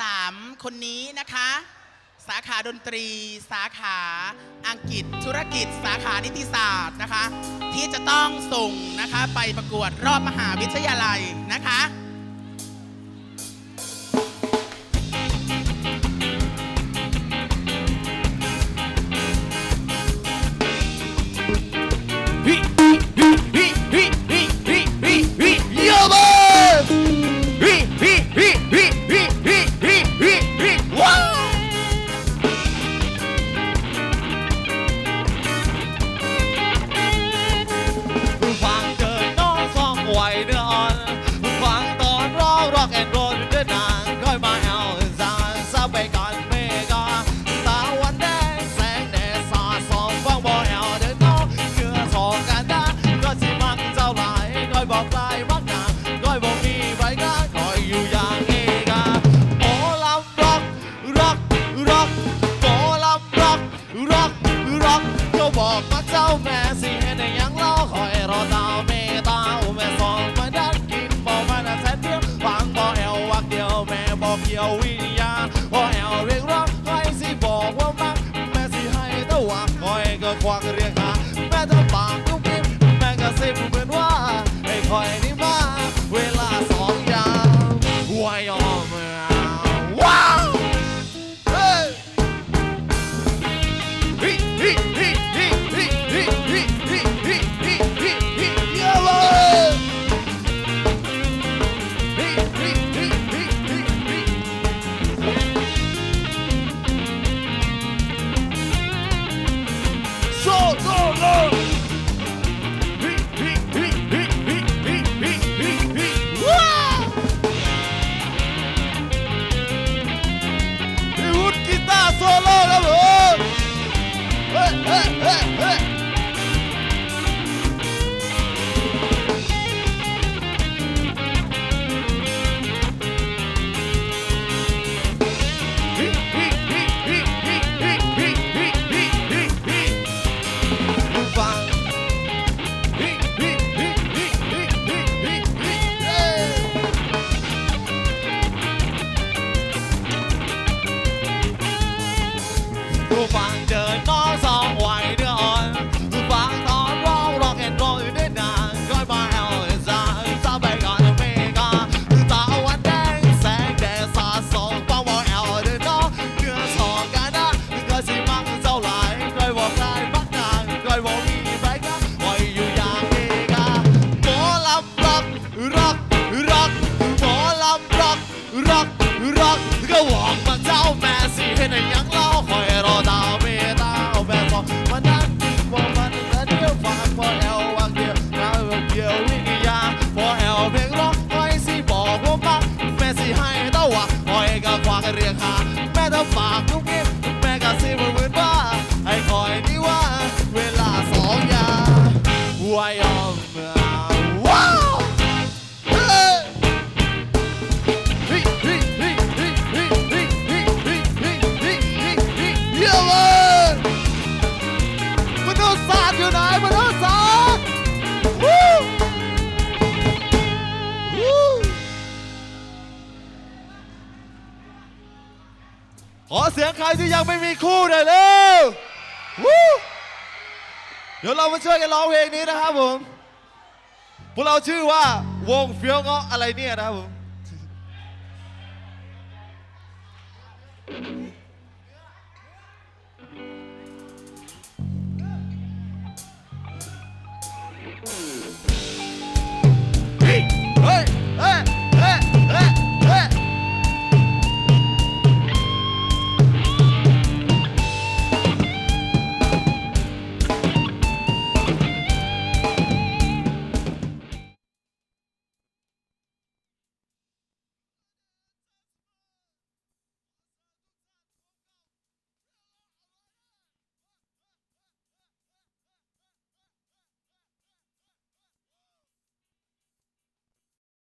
สามคนนี้นะคะ สาขาดนตรี สาขาอังกฤษ ธุรกิจ สาขานิติศาสตร์นะคะ ที่จะต้องส่งนะคะไปประกวดรอบมหาวิทยาลัยนะคะ บ ผู้ฟังเจอน้องสองวัยเดืออ่อนผู้ฟังตอนร้องร็อกแอนด์โรลอยู่ด้นานก็มาแอลเอซ่าซาไปก่อนอเมริกาตาวันแดงแสงแดดสาดส่องฟังบอกแอลเดินน้องเนื้อสองกันนะก็สิมักเจ้าหลายก้อยบอกได้มักนางก้อยบอกมีใบกันคอยอยู่อย่างเมกาหมอลำร็อกร็อกร็อก เรียกหาแม่ถ้าฝากลูกเอ ขอเสียงใครที่ยังไม่มีคู่หน่อยเร็ววเดี๋ยวเรามาช่วยกันร้องเพลงนี้นะครับผม พวกเราชื่อว่าวงเฟี้ยวเงาะอะไรเนี่ยนะครับผม Ooh.